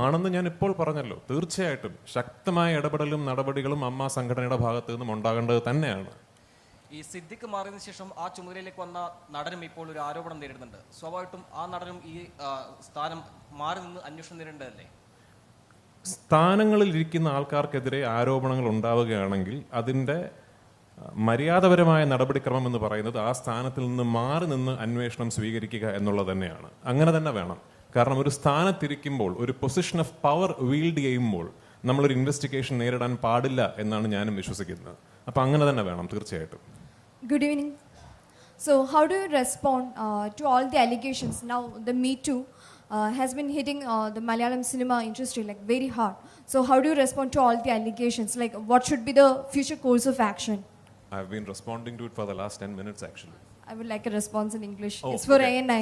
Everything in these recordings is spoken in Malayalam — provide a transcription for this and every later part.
ആണെന്ന് ഞാൻ ഇപ്പോൾ പറഞ്ഞല്ലോ. തീർച്ചയായിട്ടും ശക്തമായ ഇടപെടലും നടപടികളും അമ്മ സംഘടനയുടെ ഭാഗത്തു നിന്നും ഉണ്ടാകേണ്ടത് തന്നെയാണ്. ഈ സിദ്ധിക്ക് മാറിയതിനു ശേഷം ആ ചുമതലയിലേക്ക് വന്ന നടനും ഇപ്പോൾ ഒരു ആരോപണം നേരിടുന്നുണ്ട്. സ്വാഭാവികമായിട്ടും ആ നടനും ഈ സ്ഥാനം മാറി നിന്ന് അന്വേഷണം നേരിടേണ്ടതല്ലേ? സ്ഥാനങ്ങളിൽ ഇരിക്കുന്ന ആൾക്കാർക്കെതിരെ ആരോപണങ്ങൾ ഉണ്ടാവുകയാണെങ്കിൽ അതിന്റെ മര്യാദപരമായ നടപടിക്രമം എന്ന് പറയുന്നത് ആ സ്ഥാനത്തിൽ നിന്ന് മാറി നിന്ന് അന്വേഷണം സ്വീകരിക്കുക എന്നുള്ളത് തന്നെയാണ്. അങ്ങനെ തന്നെ വേണം. കാരണം ഒരു സ്ഥാനത്തിരിക്കുമ്പോൾ ഒരു പൊസിഷൻ ഓഫ് പവർ വീൽഡ് ചെയ്യുമ്പോൾ നമ്മളൊരു ഇൻവെസ്റ്റിഗേഷൻ നേരിടാൻ പാടില്ല എന്നാണ് ഞാനും വിശ്വസിക്കുന്നത് അപ്പം അങ്ങനെ തന്നെ വേണം തീർച്ചയായിട്ടും Good evening. So, how do you respond uh, to all the allegations? Now, the Me Too uh, has been hitting uh, the Malayalam cinema industry like very hard. So, how do you respond to all the allegations? Like, what should be the future course of action? I have been responding to it for the last ten minutes actually I would like a response in English. Oh, it's for okay. ANI.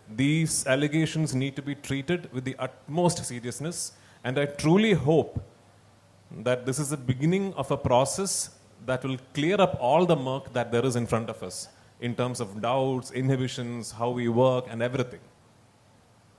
these allegations need to be treated with the utmost seriousness, and I truly hope that this is the beginning of a process that will clear up all the murk that there is in front of us in terms of doubts, inhibitions, how we work, and everything.